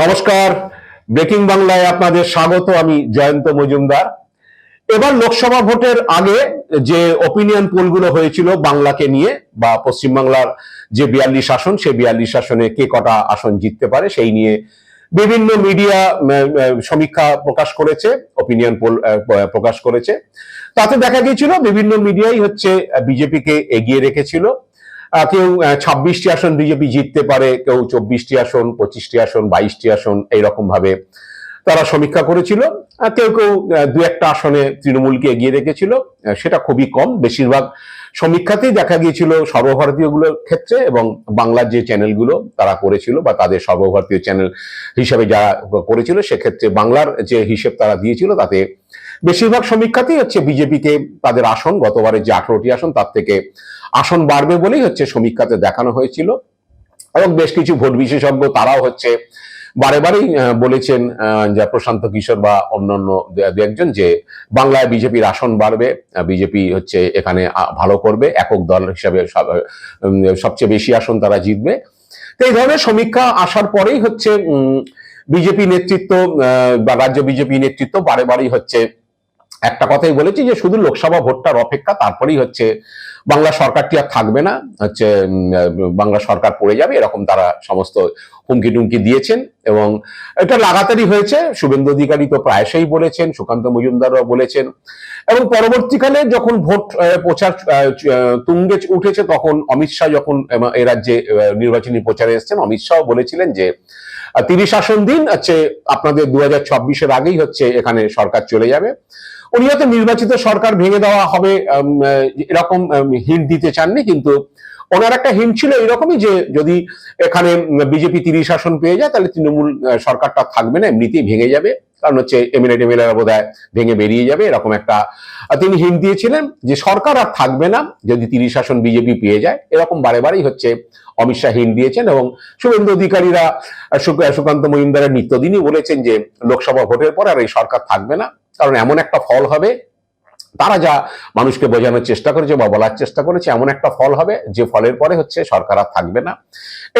নমস্কার। ব্রেকিং বাংলায় আপনাদের স্বাগত, আমি জয়ন্ত মজুমদার। এবার লোকসভা ভোটের আগে যে ওপিনিয়ন পোলগুলো হয়েছিল বাংলাকে নিয়ে বা পশ্চিমবাংলার যে বিয়াল্লিশ আসন, সেই বিয়াল্লিশ আসনে কে কটা আসন জিততে পারে সেই নিয়ে বিভিন্ন মিডিয়া সমীক্ষা প্রকাশ করেছে ওপিনিয়ন পোল প্রকাশ করেছে। তাতে দেখা গিয়েছিল বিভিন্ন মিডিয়াই হচ্ছে বিজেপিকে এগিয়ে রেখেছিল। কেউ ছাব্বিশটি আসন বিজেপি জিততে পারে, কেউ চব্বিশটি আসন, পঁচিশটি আসন, বাইশটি আসন এইরকম ভাবে তারা সমীক্ষা করেছিল। কেউ কেউ দু একটা আসনে তৃণমূলকে এগিয়ে রেখেছিল। সেটা খুবই কম। বেশিরভাগ সমীক্ষাতেই দেখা গিয়েছিল সর্বভারতীয়গুলোর ক্ষেত্রে এবং বাংলার যে চ্যানেলগুলো তারা করেছিল বা তাদের সর্বভারতীয় চ্যানেল হিসাবে যারা করেছিল, সেক্ষেত্রে বাংলার যে হিসেব তারা দিয়েছিল তাতে বেশিরভাগ সমীক্ষাতেই হচ্ছে বিজেপিকে তাদের আসন, গতবারের যে আঠারোটি আসন তার থেকে আসন বাড়বে বলেই হচ্ছে সমীক্ষাতে দেখানো হয়েছিল। এবং বেশ কিছু ভোট বিশেষজ্ঞ তারাও হচ্ছে বারে বারেই বলেছেন যে প্রশান্ত কিশোর বা অন্যান্য দু- একজন যে বাংলায় বিজেপির আসন বাড়বে বিজেপি হচ্ছে এখানে ভালো করবে, একক দল হিসাবে সবচেয়ে বেশি আসন তারা জিতবে। তো এই ধরনের সমীক্ষা আসার পরেই হচ্ছে বিজেপি নেতৃত্ব বা রাজ্য বিজেপি নেতৃত্ব বারে বারেই হচ্ছে একটা কথাই বলেছি যে শুধু লোকসভা ভোটটার অপেক্ষা, তারপরেই হচ্ছে বাংলা সরকারটি আর থাকবে না। হচ্ছে বাংলা সরকার পড়ে যাবে, এরকম তারা সমস্ত হুমকি টুমকি দিয়েছেন এবং এটা লাগাতারই হয়েছে। শুভেন্দু অধিকারী তো প্রায়শই বলেছেন, সুকান্ত মজুমদারও বলেছেন এবং পরবর্তীকালে যখন ভোট প্রচার তুঙ্গে উঠেছে তখন অমিত শাহ যখন, এ রাজ্যে নির্বাচনী প্রচারে এসেছেন, অমিত শাহ বলেছিলেন যে তিরিশ আসন দিন, হচ্ছে, আপনাদের দু হাজার আগেই হচ্ছে, এখানে সরকার চলে যাবে। উনি হয়তো নির্বাচিত সরকার ভেঙে দেওয়া হবে এরকম হিন্ট দিতে চাননি, কিন্তু ওনার একটা হিন্ট ছিল এরকমই যে যদি এখানে বিজেপি তিরিশ আসন পেয়ে যায়, তাহলে তৃণমূল সরকারটা থাকবে না, এমনিতেই ভেঙে যাবে। কারণ হচ্ছে এমএলএ টেমএলএ বোধ ভেঙে বেরিয়ে যাবে, এরকম একটা তিনি হিন্ট দিয়েছিলেন যে সরকার আর থাকবে না, যদি তিরিশ শাসন বিজেপি পেয়ে যায়, এরকম বারে বারেই হচ্ছে অমিত শাহ হিন্ট দিয়েছেন এবং শুভেন্দু অধিকারীরা সুক- সুকান্ত মহিন্দারের নিত্যদিনই বলেছেন যে লোকসভা ভোটের পর আর এই সরকার থাকবে না, কারণ এমন একটা ফল হবে তারা যা মানুষকে বোঝানোর চেষ্টা করেছে বা বলার চেষ্টা করেছে, এমন একটা ফল হবে যে ফলের পরে হচ্ছে সরকার আর থাকবে না।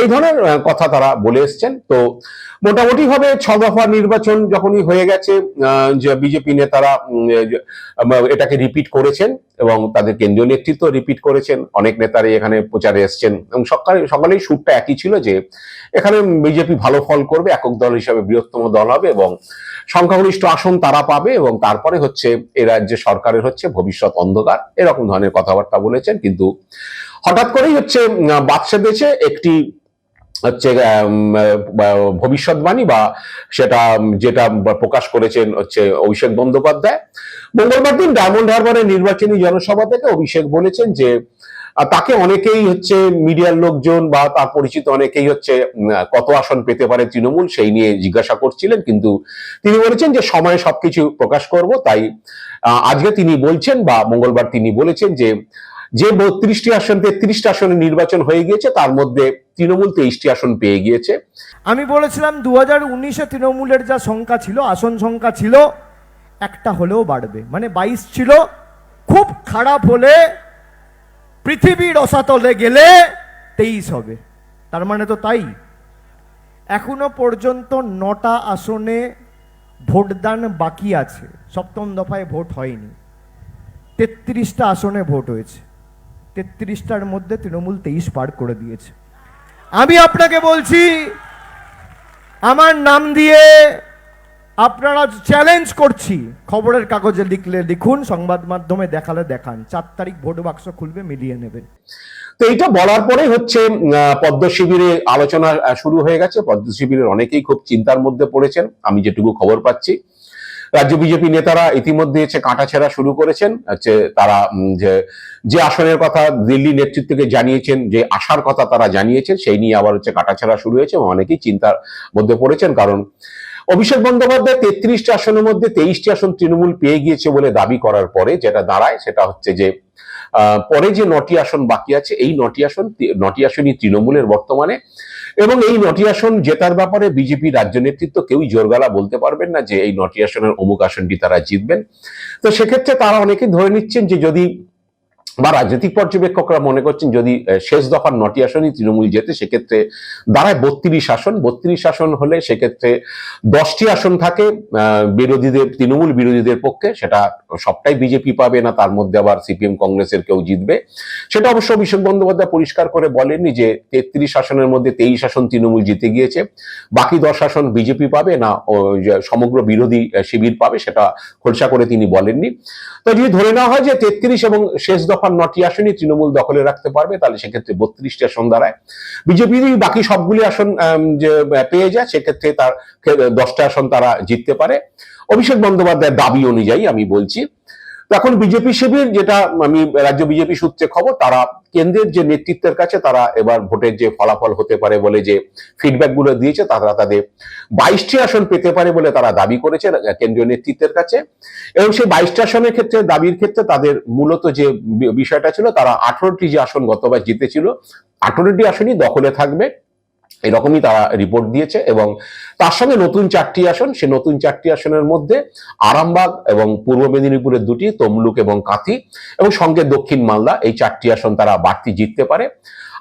এই ধরনের কথা তারা বলে এসছেন। তো মোটামুটি ভাবে ছ দফা নির্বাচন যখনই হয়ে গেছে যে বিজেপি নেতারা এটাকে রিপিট করেছেন এবং তাদের কেন্দ্রীয় নেতৃত্ব রিপিট করেছেন। অনেক নেতারাই এখানে প্রচারে এসছেন এবং সকালে, সকালেই সুরটা একই ছিল যে, এখানে বিজেপি ভালো ফল করবে, একক দল হিসাবে বৃহত্তম দল হবে এবং সংখ্যাগরিষ্ঠ আসন তারা পাবে এবং তারপরে হচ্ছে এ রাজ্যে সরকারের হচ্ছে ভবিষ্যৎ অন্ধকার, এরকম ধরনের কথাবার্তা বলেছেন। কিন্তু হঠাৎ করেই হচ্ছে বাদশা দেশে একটি হচ্ছে ভবিষ্যৎবাণী বা সেটা, যেটা প্রকাশ করেছেন হচ্ছে অভিষেক বন্দ্যোপাধ্যায়। মঙ্গলবার দিন ডায়মন্ড হারবারের নির্বাচনী জনসভা থেকে অভিষেক বলেছেন যে আহ, তাকে অনেকেই হচ্ছে মিডিয়ার লোকজন বা তার পরিচিত অনেকেই হচ্ছে কত আসন পেতে পারে তৃণমূল সেই নিয়ে জিজ্ঞাসা করছিলেন। কিন্তু তিনি বলেছেন যে সময়ে সবকিছু প্রকাশ করব তাই আজকে তিনি বলছেন বা মঙ্গলবার তিনি বলেছেন যে যে বত্রিশটি আসন তেত্রিশটি আসনে নির্বাচন হয়ে গিয়েছে তার মধ্যে তৃণমূল তেইশটি আসন পেয়ে গিয়েছে। আমি বলেছিলাম দু হাজার উনিশে তৃণমূলের যা সংখ্যা ছিল আসন সংখ্যা ছিল একটা হলেও বাড়বে। মানে বাইশ ছিল খুব খারাপ হলে পৃথিবীর অসাতলে গেলে তেইশ হবে। তার মানে তো তাই। এখনও পর্যন্ত নটা আসনে ভোটদান বাকি আছে। সপ্তম দফায় ভোট হয়নি। তেত্রিশটা আসনে ভোট হয়েছে। তেত্রিশটার মধ্যে তৃণমূল তেইশ পার করে দিয়েছে। আমি আপনাকে বলছি, আমার নাম দিয়ে আপনারা চ্যালেঞ্জ করছি। খবরের কাগজে লিখলে লিখুন, সংবাদ মাধ্যমে দেখালে দেখান। চার তারিখ ভোট বাক্স খুলবে, মিলিয়ে নেবেন তো এইটা বলার পরে হচ্ছে পদ্ম শিবিরে আলোচনা শুরু হয়ে গেছে। পদ্ম শিবিরের অনেকেই খুব চিন্তার মধ্যে পড়েছেন। আমি যেটুকু খবর পাচ্ছি, রাজ্য বিজেপি নেতারা ইতিমধ্যে হচ্ছে কাটাছেড়া শুরু করেছেন। হচ্ছে তারা যে যে আসনের কথা দিল্লি নেতৃত্বকে জানিয়েছেন, যে আশার কথা তারা জানিয়েছেন, সেই নিয়ে আবার হচ্ছে কাটাছেড়া শুরু হয়েছে অনেকেই চিন্তার মধ্যে পড়েছেন। কারণ অভিষেক বন্দ্যোপাধ্যায় তেত্রিশটি আসনের মধ্যে তেইশটি আসন তৃণমূল পেয়ে গিয়েছে বলে দাবি করার পরে যেটা দাঁড়ায় সেটা হচ্ছে যে পরে যে নটি আসন বাকি আছে, এই নটি আসন নটি আসনই তৃণমূলের বর্তমানে এবং এই নটি আসন জেতার ব্যাপারে বিজেপি রাজ্য নেতৃত্ব কেউই জোরগালা বলতে পারবেন না যে এই নটি আসনের অমুক আসনটি তারা জিতবেন। তো সেক্ষেত্রে তারা অনেকে ধরে নিচ্ছেন যে যদি বা রাজনৈতিক পর্যবেক্ষকরা মনে করছেন যদি শেষ দফার নটি আসনই তৃণমূল যেতে সেক্ষেত্রে দাঁড়ায় বত্রিশ আসন। বত্রিশ আসন হলে সেক্ষেত্রে দশটি আসন থাকে বিরোধীদের, তৃণমূল বিরোধীদের পক্ষে। সেটা সবটাই বিজেপি পাবে না, তার মধ্যে আবার সিপিএম কংগ্রেসের কেউ জিতবে। সেটা অবশ্য অভিষেক বন্দ্যোপাধ্যায় পরিষ্কার করে বলেননি যে, তেত্রিশ আসনের মধ্যে তেইশ আসন তৃণমূল জিতে গিয়েছে। বাকি দশ আসন বিজেপি পাবে না সমগ্র বিরোধী শিবির পাবে, সেটা খোলসা করে তিনি বলেননি। তো যদি ধরে নেওয়া হয় যে, তেত্রিশ এবং শেষ দফার নটি আসনই তৃণমূল দখলে রাখতে পারবে, তাহলে সেক্ষেত্রে বত্রিশটি আসন দাঁড়ায়। বিজেপি বাকি সবগুলি আসন যে পেয়ে যায়, সেক্ষেত্রে তার দশটা আসন তারা জিততে পারে। অভিষেক বন্দ্যোপাধ্যায়ের দাবি অনুযায়ী আমি বলছি এখন বিজেপি শিবির, যেটা আমি রাজ্য বিজেপি সূত্রে খবর, তারা কেন্দ্রের যে নেতৃত্বের কাছে তারা এবার ভোটের যে ফলাফল হতে পারে বলে যে ফিডব্যাকগুলো দিয়েছে, তারা তাদের বাইশটি আসন পেতে পারে বলে তারা দাবি করেছে কেন্দ্রীয় নেতৃত্বের কাছে। এবং সেই বাইশটি আসনের ক্ষেত্রে, দাবির ক্ষেত্রে তাদের মূলত যে বিষয়টা ছিল, তারা আঠারোটি যে আসন গতবার জিতেছিল, আঠারোটি আসনই দখলে থাকবে। এরকমই তারা রিপোর্ট দিয়েছে এবং তার সঙ্গে নতুন চারটি আসন সে নতুন চারটি আসনের মধ্যে আরামবাগ এবং পূর্ব মেদিনীপুরের দুটি, তমলুক এবং কাঁথি এবং সঙ্গে দক্ষিণ মালদা, এই চারটি আসন তারা বাড়তি জিততে পারে।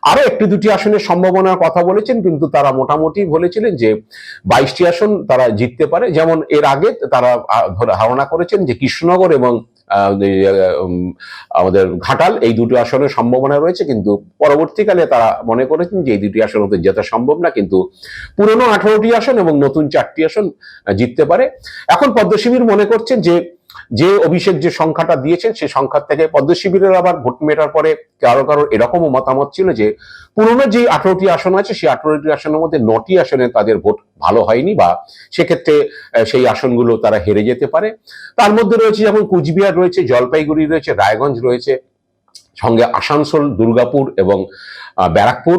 আরও একটি দুটি আসনের সম্ভাবনার কথা বলেছেন, কিন্তু তারা মোটামুটি বলেছিলেন যে বাইশটি আসন তারা জিততে পারে। যেমন এর আগে তারা ধরে- ধারণা করেছেন যে কৃষ্ণনগর এবং আমাদের ঘাটাল, এই দুটি আসনের সম্ভাবনা রয়েছে, কিন্তু পরবর্তীকালে তারা মনে করেছেন যে এই দুটি আসন ওদের জেতা সম্ভব না, কিন্তু পুরনো আঠারোটি আসন এবং নতুন চারটি আসন জিততে পারে। এখন পদ্মশিবির মনে করছেন যে যে অভিষেক যে সংখ্যাটা দিয়েছেন, সেই সংখ্যার থেকে পদ্মশিবিরের আবার ভোট মেটার পরে কারও কারও এরকমও মতামত ছিল যে, পুরনো যে আঠারোটি আসন আছে, সেই আঠারোটি আসনের মধ্যে নটি আসনে তাদের ভোট ভালো হয়নি বা সেক্ষেত্রে সেই আসনগুলো তারা হেরে যেতে পারে। তার মধ্যে রয়েছে যেমন কুচবিহার রয়েছে, জলপাইগুড়ি রয়েছে, রায়গঞ্জ রয়েছে, সঙ্গে আসানসোল, দুর্গাপুর এবং ব্যারাকপুর।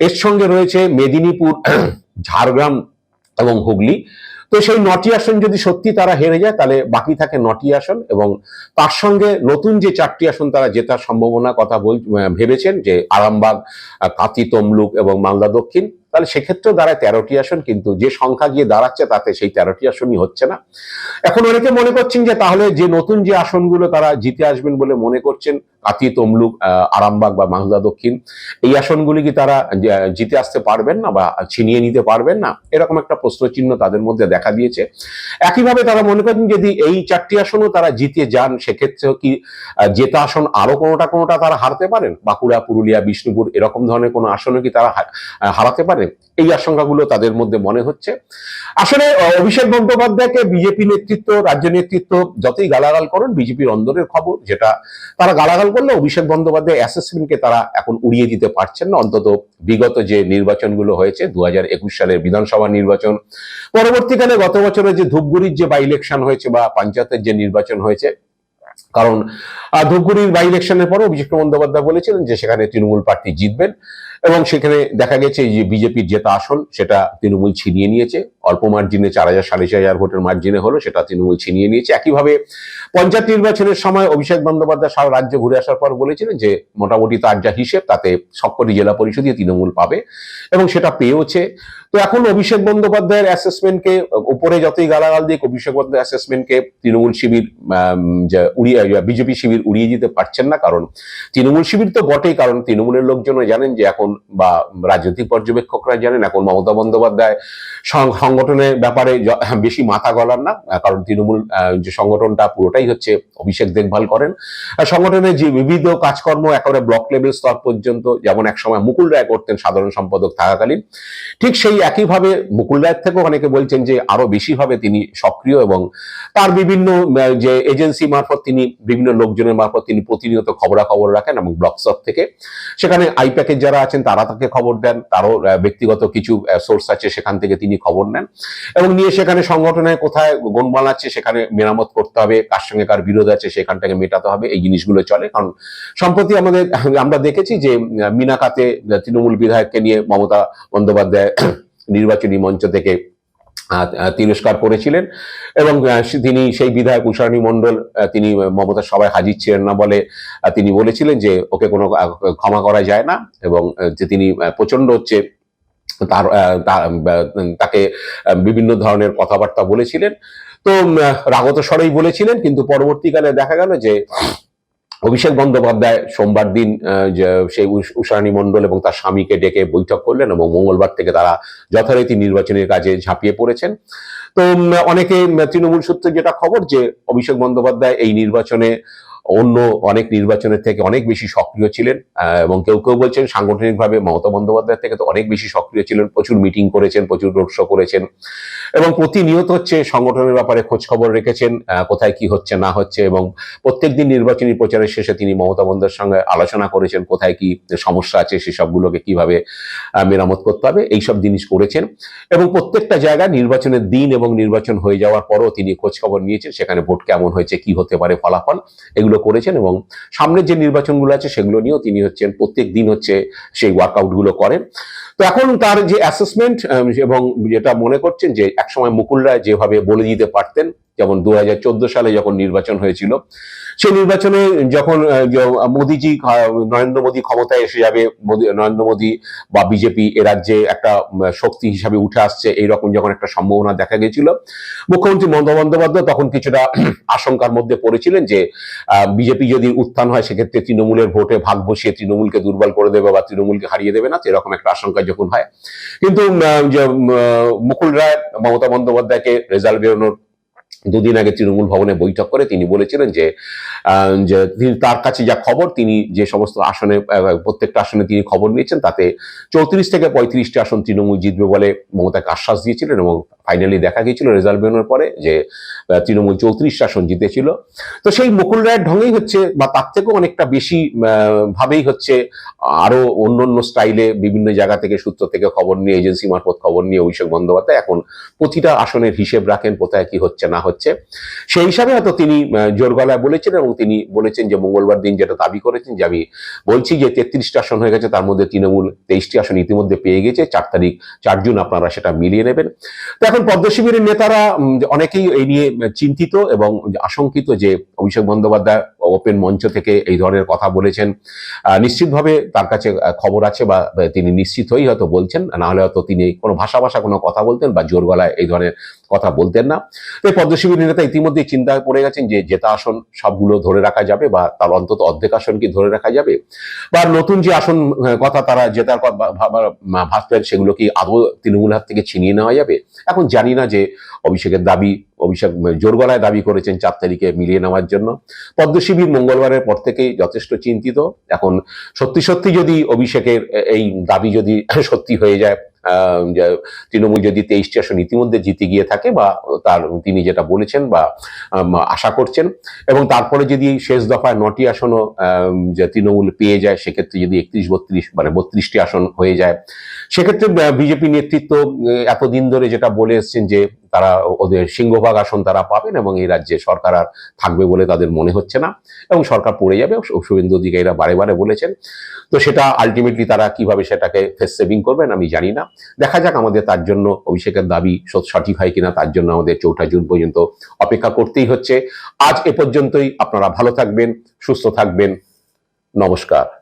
এর সঙ্গে রয়েছে মেদিনীপুর, ঝাড়গ্রাম এবং হুগলি। তো সেই নটি আসন যদি সত্যি তারা হেরে যায়, তাহলে বাকি থাকে নটি আসন এবং তার সঙ্গে নতুন যে চারটি আসন তারা জেতার সম্ভাবনা কথা বল ভেবেছেন, যে আরামবাগ কাতি তমলুক এবং মালদা দক্ষিণ। তাহলে সেক্ষেত্রেও দাঁড়ায় তেরোটি আসন, কিন্তু যে সংখ্যা গিয়ে দাঁড়াচ্ছে তাতে সেই তেরোটি আসনই হচ্ছে না। এখন অনেকে মনে করছেন যে তাহলে যে নতুন যে আসনগুলো তারা জিতে আসবেন বলে মনে করছেন কাতি তমলুক আরামবাগ বা মালদা, দক্ষিণ, এই আসনগুলি কি তারা জিতে আসতে পারবেন না বা ছিনিয়ে নিতে পারবেন না? এরকম একটা প্রশ্নচিহ্ন তাদের মধ্যে দেখা দিয়েছে। একইভাবে তারা মনে করেন যদি এই চারটি আসনও তারা জিতে যান সেক্ষেত্রেও কি জেতা আসন আরও কোনোটা কোনোটা তারা হারতে পারেন? বাঁকুড়া, পুরুলিয়া, বিষ্ণুপুর, এরকম ধরনের কোনো আসনও কি তারা হারাতে পারেন? এই আশঙ্কাগুলো তাদের মধ্যে মনে হচ্ছে। আসলে অভিষেক বন্দ্যোপাধ্যায়কে বিজেপি নেতৃত্ব, রাজ্য নেতৃত্ব যতই গালাগাল করুন, বিজেপির অন্দরের খবর যেটা তারা গালাগাল করলে অভিষেক বন্দ্যোপাধ্যায় অ্যাসেসমেন্টকে তারা এখন উড়িয়ে দিতে পারছেন না। অন্তত বিগত যে নির্বাচনগুলো হয়েছে দু হাজার একুশ সালের বিধানসভা নির্বাচন, পরবর্তীকালে গত বছরে যে ধূপগুড়ির যে বাই ইলেকশন হয়েছে বা পঞ্চায়েতের যে নির্বাচন হয়েছে, কারণ ধূপগুড়ির বাই ইলেকশনের পরে অভিষেক বন্দ্যোপাধ্যায় বলেছিলেন যে সেখানে তৃণমূল পার্টি জিতবেন। এবং সেখানে দেখা গেছে যে বিজেপির যেটা আসন, সেটা তৃণমূল ছিনিয়ে নিয়েছে। অল্প মার্জিনে চার হাজার, সাড়ে চার হাজার ভোটের মার্জিনে হলো, সেটা তৃণমূল ছিনিয়ে নিয়েছে। একইভাবে পঞ্চায়েত নির্বাচনের সময় অভিষেক বন্দ্যোপাধ্যায় সারা রাজ্য ঘুরে আসার পর বলেছিলেন যে মোটামুটি তার যা হিসেব, তাতে সবকটি জেলা পরিষদই তৃণমূল পাবে এবং সেটা পেয়েওছে। তো এখন অভিষেক বন্দ্যোপাধ্যায়ের অ্যাসেসমেন্টকে উপরে যতই গালাগাল দিয়ে অভিষেক বন্দ্যোপাধ্যায় অ্যাসেসমেন্টকে তৃণমূল শিবির উড়িয়ে, বিজেপি শিবির উড়িয়ে দিতে পারছেন না কারণ তৃণমূল শিবির তো বটেই, কারণ তৃণমূলের লোকজনও জানেন যে এখন বা রাজনৈতিক পর্যবেক্ষকরা জানেন এখন মমতা বন্দ্যোপাধ্যায় সংগঠনের ব্যাপারে বেশি মাথা গলান না, কারণ তৃণমূল যে সংগঠনটা পুরোটাই হচ্ছে অভিষেক দেখভাল করেন। সংগঠনের যে বিবিধ কাজকর্ম একেবারে ব্লক লেভেল স্তর পর্যন্ত, যেমন একসময় মুকুল রায় করতেন সাধারণ সম্পাদক থাকাকালীন, ঠিক সেই একইভাবে মুকুল রায়ের থেকেও অনেকে বলছেন যে আরও বেশি ভাবে তিনি সক্রিয় এবং তার বিভিন্ন যে এজেন্সি মারফত তিনি, বিভিন্ন লোকজনের মারফত তিনি প্রতিনিয়ত খবরাখবর রাখেন এবং ব্লক স্তর থেকে। সেখানে আইপ্যাকের যারা আছেন তারা তাকে খবর দেন, তারও ব্যক্তিগত কিছু সোর্স আছে, সেখান থেকে তিনি খবর নেন। এবং নিয়ে সেখানে সংগঠনে কোথায় গোলমাল আছে, সেখানে মেরামত করতে হবে কার সঙ্গে কার বিরোধ আছে সেখানটাকে মেটাতে হবে এই জিনিসগুলো চলে। কারণ সম্প্রতি আমাদের আমরা দেখেছি যে মিনাকাতে তৃণমূল বিধায়ককে নিয়ে মমতা বন্দ্যোপাধ্যায় নির্বাচনী মঞ্চ থেকে তিরস্কার করেছিলেন এবং তিনি সেই বিধায়ক উষারানী মণ্ডল তিনি মমতার সবাই হাজির ছিলেন না বলে তিনি বলেছিলেন যে ওকে কোনো ক্ষমা করা যায় না এবং যে তিনি আহ, প্রচণ্ড হচ্ছে তার তাকে বিভিন্ন ধরনের কথাবার্তা বলেছিলেন। তো রাগত স্বরেই বলেছিলেন, কিন্তু পরবর্তীকালে দেখা গেল যে অভিষেক বন্দ্যোপাধ্যায় সোমবার দিন সেই উষ- উষারানী মণ্ডল এবং তার স্বামীকে ডেকে বৈঠক করলেন এবং মঙ্গলবার থেকে তারা যথারীতি নির্বাচনের কাজে ঝাঁপিয়ে পড়েছেন। তো অনেকে তৃণমূল সূত্রে যেটা খবর যে অভিষেক বন্দ্যোপাধ্যায় এই নির্বাচনে অন্য অনেক নির্বাচনের থেকে অনেক বেশি সক্রিয় ছিলেন এবং কেউ কেউ বলছেন সাংগঠনিকভাবে মমতা বন্দ্যোপাধ্যায়ের থেকে তো অনেক বেশি সক্রিয় ছিলেন, প্রচুর মিটিং করেছেন, প্রচুর রোড শো করেছেন, এবং প্রতিনিয়ত হচ্ছে সংগঠনের ব্যাপারে খোঁজ খবর রেখেছেন কোথায় কি হচ্ছে না হচ্ছে, এবং প্রত্যেকদিন নির্বাচনী প্রচারের শেষে তিনি মমতা বন্দ্যোর সঙ্গে আলোচনা করেছেন, কোথায় কি সমস্যা আছে সেসবগুলোকে কীভাবে মেরামত করতে হবে, এইসব জিনিস করেছেন, এবং প্রত্যেকটা জায়গায় নির্বাচনের দিন এবং নির্বাচন হয়ে যাওয়ার পরও তিনি খোঁজ খবর নিয়েছেন, সেখানে ভোট কেমন হয়েছে, কি হতে পারে ফলাফল, এগুলো করেছেন এবং সামনের যে নির্বাচনগুলো আছে সেগুলো নিয়েও তিনি হচ্ছেন, প্রত্যেক দিন হচ্ছে সেই ওয়ার্কআউটগুলো করেন। তো এখন তার যে অ্যাসেসমেন্ট এবং যেটা মনে করছেন যে একসময় মুকুল রায় যেভাবে বলে দিতে পারতেন, যেমন দু হাজার চোদ্দ সালে যখন নির্বাচন হয়েছিল সেই নির্বাচনে যখন মোদিজি নরেন্দ্র মোদী ক্ষমতায় এসে যাবে নরেন্দ্র মোদী বা বিজেপি এ রাজ্যে একটা শক্তি হিসাবে উঠে আসছে এইরকম যখন একটা সম্ভাবনা দেখা গেছিল মুখ্যমন্ত্রী মমতা বন্দ্যোপাধ্যায় তখন কিছুটা আশঙ্কার মধ্যে পড়েছিলেন যে বিজেপি যদি উত্থান হয়, সেক্ষেত্রে তৃণমূলের ভোটে ভাগ বসিয়ে তৃণমূলকে দুর্বল করে দেবে বা তৃণমূলকে হারিয়ে দেবে না এরকম একটা আশঙ্কা যখন হয়। কিন্তু মুকুল রায়, মমতা বন্দ্যোপাধ্যায়কে রেজাল্ট বেরোনোর দুদিন আগে তৃণমূল ভবনে বৈঠক করে তিনি বলেছিলেন যে তিনি তার কাছে যা খবর, তিনি যে সমস্ত আসনে প্রত্যেকটা আসনে তিনি খবর নিয়েছেন, তাতে চৌত্রিশ থেকে পঁয়ত্রিশটি আসন তৃণমূল জিতবে বলে মমতাকে আশ্বাস দিয়েছিলেন এবং ফাইনালি দেখা গিয়েছিল রেজাল্ট বেরোনোর পরে যে তৃণমূল চৌত্রিশটা আসন জিতেছিল। তো সেই মুকুল রায়ের ঢঙেই হচ্ছে বা তার থেকেও অনেকটা বেশি ভাবেই হচ্ছে আরও অন্য অন্য স্টাইলে বিভিন্ন জায়গা থেকে, সূত্র থেকে খবর নিয়ে এজেন্সি মারফত খবর নিয়ে অভিষেক বন্দ্যোপাধ্যায় এখন প্রতিটা আসনের হিসেব রাখেন, কোথায় কি হচ্ছে, না হচ্ছে। সেই হিসাবে হয়তো তিনি জোর গলায় বলেছেন এবং তিনি বলেছেন যে মঙ্গলবার দিন যেটা দাবি করেছেন যে আমি বলছি যে তেত্রিশটা আসন হয়ে গেছে, তার মধ্যে তৃণমূল তেইশটি আসন ইতিমধ্যে পেয়ে গেছে, চার তারিখ, চার জুন আপনারা সেটা মিলিয়ে নেবেন। তো এখন পদ্ম শিবিরের নেতারা অনেকেই এই নিয়ে চিন্তিত এবং আশঙ্কিত যে অভিষেক বন্দ্যোপাধ্যায় ওপেন মঞ্চ থেকে এই ধরনের কথা বলেছেন। নিশ্চিতভাবে তার কাছে খবর আছে বা তিনি নিশ্চিত হয়তো বলছেন, না হলে হয়তো তিনি কোনো ভাষা ভাষা কোনো কথা বলতেন বা জোর গলায় এই ধরনের কথা বলতেন না। তো এই পদ্ম শিবিরের নেতা ইতিমধ্যে চিন্তায় পড়ে গেছেন যে জেতা আসন সবগুলো ধরে রাখা যাবে বা তার অন্তত অর্ধেক আসন কি ধরে রাখা যাবে? বা নতুন যে আসন কথা তারা জেতার ভাবতেন সেগুলো কি আদৌ তৃণমূল হাত থেকে ছিনিয়ে নেওয়া যাবে? এখন জানি না যে অভিষেকের দাবি, অভিষেক জোর গলায় দাবি করেছেন চার তারিখে মিলিয়ে নেওয়ার জন্য। পদ্ম শিবির মঙ্গলবারের পর থেকেই যথেষ্ট চিন্তিত। এখন সত্যি সত্যি যদি অভিষেকের এই দাবি যদি সত্যি হয়ে যায় তৃণমূল যদি তেইশটি আসন ইতিমধ্যে জিতে গিয়ে থাকে বা তার তিনি যেটা বলেছেন বা আশা করছেন, এবং তারপরে যদি শেষ দফায় নটি আসনও তৃণমূল পেয়ে যায়, সেক্ষেত্রে যদি একত্রিশ, বত্রিশ মানে বত্রিশটি আসন হয়ে যায়, সেক্ষেত্রে বিজেপি নেতৃত্ব এতদিন ধরে যেটা বলে এসছেন যে তারা ওদের সিংহভাগ আসন তারা পাবেন এবং এই রাজ্যে সরকার আর থাকবে বলে তাদের মনে হচ্ছে না। এবং সরকার পড়ে যাবে। শুভেন্দু অধিকারীরা বারে বারে বলেছেন। তো সেটা আলটিমেটলি তারা কীভাবে সেটাকে ফেস সেভিং করবেন আমি জানি না। দেখা যাক আমাদের তার জন্য অভিষেকের দাবি সঠিক হয় কিনা, তার জন্য আমাদের চৌঠা জুন পর্যন্ত অপেক্ষা করতেই হচ্ছে। আজ এ পর্যন্তই। আপনারা ভালো থাকবেন, সুস্থ থাকবেন। নমস্কার।